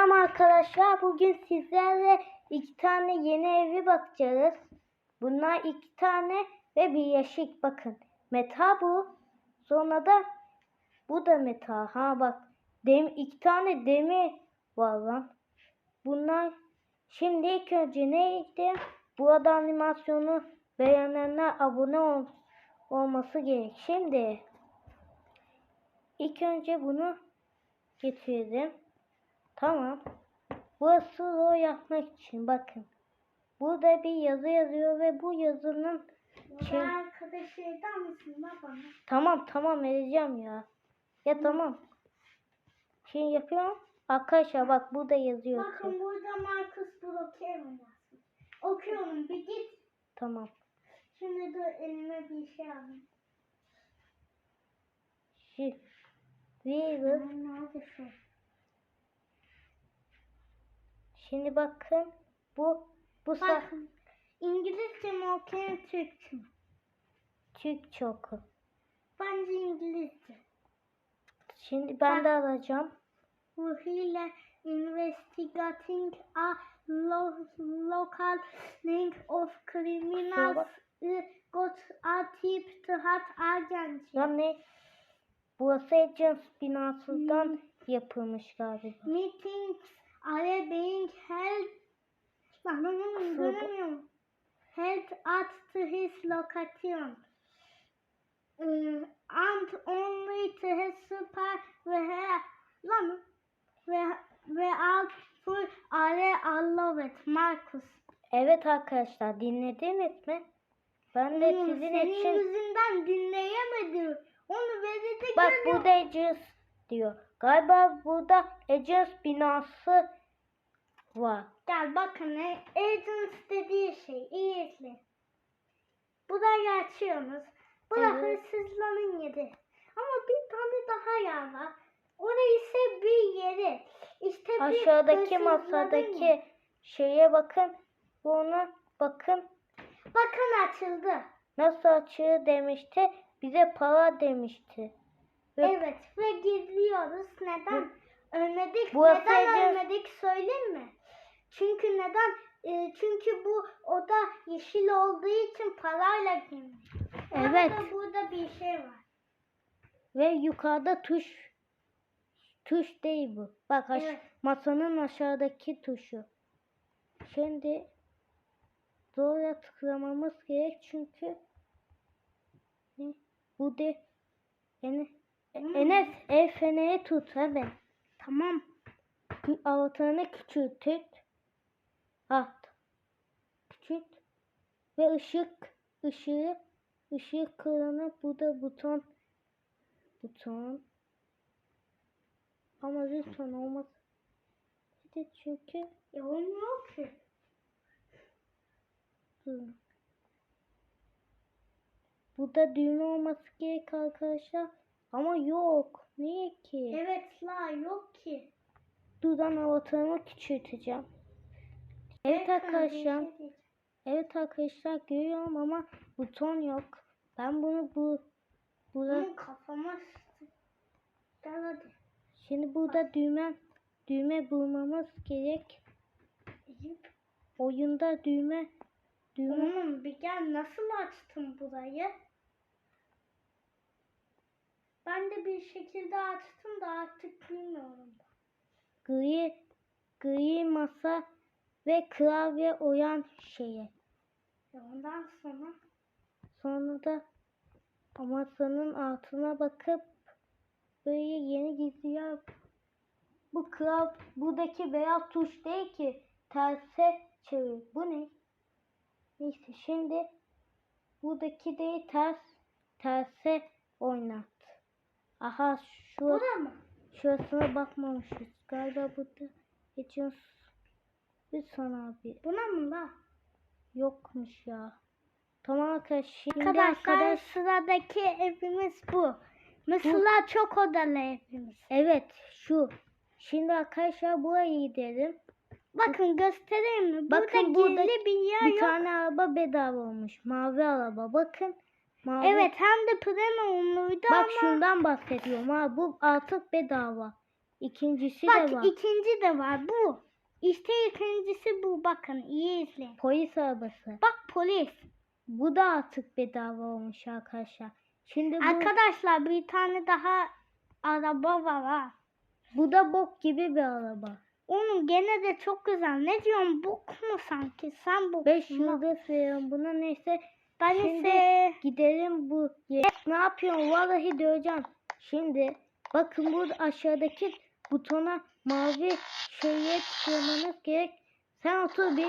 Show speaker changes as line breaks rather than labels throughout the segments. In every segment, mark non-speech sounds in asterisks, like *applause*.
Selam arkadaşlar. Bugün sizlerle iki tane yeni evi bakacağız. Bunlar iki tane ve bir yeşik bakın. Meta bu. Sonra da bu da meta. Ha bak. Dem iki tane demir var lan. Bunlar şimdi ilk önce neydi? Bu arada animasyonu beğenenler abone ol, olması gerek. Şimdi ilk önce bunu getirdim. Tamam. Burası o yapmak için bakın. Burada bir yazı yazıyor ve bu yazının şey...
arkadaşı eder misin baba?
Tamam tamam edeceğim ya. Ya tamam. Şey yapıyorum. Arkadaşlar bak burada yazıyor.
Bakın burada Marcus Brookhaven yazmış. Okuyorum bir git.
Tamam.
Şimdi de elime bir şey alayım.
Şu Weaver.
Nerede şu?
Şimdi bakın bu bu
Bakın. İngilizce mi okuyayım Türkçe mi?
Türk çoku.
Bence İngilizce.
Şimdi ben de alacağım.
Ruhiyle investigating a lo local ring of criminals
bak.
got a tip to hat agency.
Ne? Burası Agents binasından yapılmış galiba.
Meetings are being held. Lan onu
Kusura bak-
göremiyorum. Held at his location. Uh, and only to his super ve lan ve ve alt full are allowed Marcus.
Evet arkadaşlar dinlediniz mi? Ben de
Hmm,
sizin
senin
için
yüzünden dinleyemedim. Onu veride
bak
görüyorum.
burada Agents diyor. Galiba burada Agents binası var.
Gel bakın ne agents dediği şey iyi izle. Burayı açıyorsunuz. Burası
Evet.
hırsızların yeri. Ama bir tane daha yer var. Orası ise bir yeri. İşte bir
Aşağıdaki
hırsızların
masadaki
yeri.
şeye bakın. Bunu bakın
Bakın açıldı.
nasıl açığı demişti. Bize para demişti. Ve
Evet ve gizliyoruz. Neden? Ölmedik.
Burası
neden
agent-
ölmedik söyleyeyim mi? Çünkü neden? Ee, çünkü bu oda yeşil olduğu için parayla girmiş.
Evet.
Burada, burada bir şey var.
Ve yukarıda tuş. Tuş değil bu. Bak aş-
Evet.
masanın aşağıdaki tuşu. Şimdi doğruya tıklamamız gerek çünkü? Bu de
Hmm.
Enes el feneri tut evet. Tamam. Kü- Avatarını küçültük. At. Küçült. Ve ışık ışığı ışık kılınıp bu da buton buton ama lütfen olmaz. Bir de çünkü
E olmuyor ki.
Dur. Burada düğme olması gerek arkadaşlar. Ama yok. Niye ki?
Evet la yok ki.
Buradan avatarımı küçülteceğim. Evet
bir
arkadaşlar.
şey.
Evet arkadaşlar görüyorum ama buton yok. Ben bunu bu burada
Bunu kafama. Gel hadi.
şimdi burada düğme düğme bulmamız gerek.
Eyüp.
Oyunda düğme düğme
Oğlum bir gel nasıl açtın burayı? Ben de bir şekilde açtım da artık bilmiyorum.
gri gri masa ve klavye oyan şeye.
E ondan sonra
Sonra da masanın altına bakıp böyle yeni gizli yer. Bu klav buradaki beyaz tuş değil ki terse çevir. Bu ne? Neyse şimdi buradaki değil ters terse oynat. Aha şu şurasına bakmamışız. Galiba burada geçiyoruz. Lütfen abi.
Buna mı la?
Yokmuş ya. Tamam arkadaşlar. Şimdi
Arkadaşlar
arkadaş
sıradaki evimiz bu. Mesela çok odalı evimiz.
Evet şu. Şimdi arkadaşlar buraya gidelim.
Bakın göstereyim mi?
Bakın
burada
burada
gizli bir yer
Bir
yok.
tane araba bedava olmuş. Mavi araba. Bakın. Mavi.
Evet hem de premiumluydu
Bak
ama
şundan bahsediyorum ha. Bu artık bedava. ikincisi
Bak
de var.
ikinci de var bu. İşte ikincisi bu bakın iyi izleyin.
Polis arabası.
Bak polis.
Bu da artık bedava olmuş arkadaşlar. Şimdi bu,
Arkadaşlar bir tane daha araba var ha.
bu da bok gibi bir araba.
Onun gene de çok güzel. Ne diyorsun bok mu sanki? Sen bok
5
mu?
yıldız veriyorum buna neyse.
Ben
Şimdi
ise
gidelim bu yere. Ne yapıyorsun? Vallahi döveceğim. Şimdi bakın bu aşağıdaki butona mavi şeye tıklamanız gerek. Sen otur bir.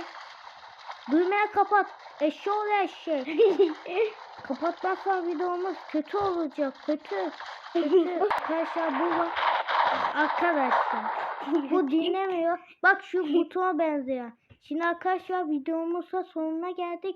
Düğmeye kapat. Eşşoğlu eşek. *laughs* Kapatmazsan videomuz kötü olacak. Kötü. Kötü. Arkadaşlar bu var. Arkadaşlar. Bu *laughs* dinlemiyor. Bak şu butona benziyor. Şimdi arkadaşlar videomuzun sonuna geldik.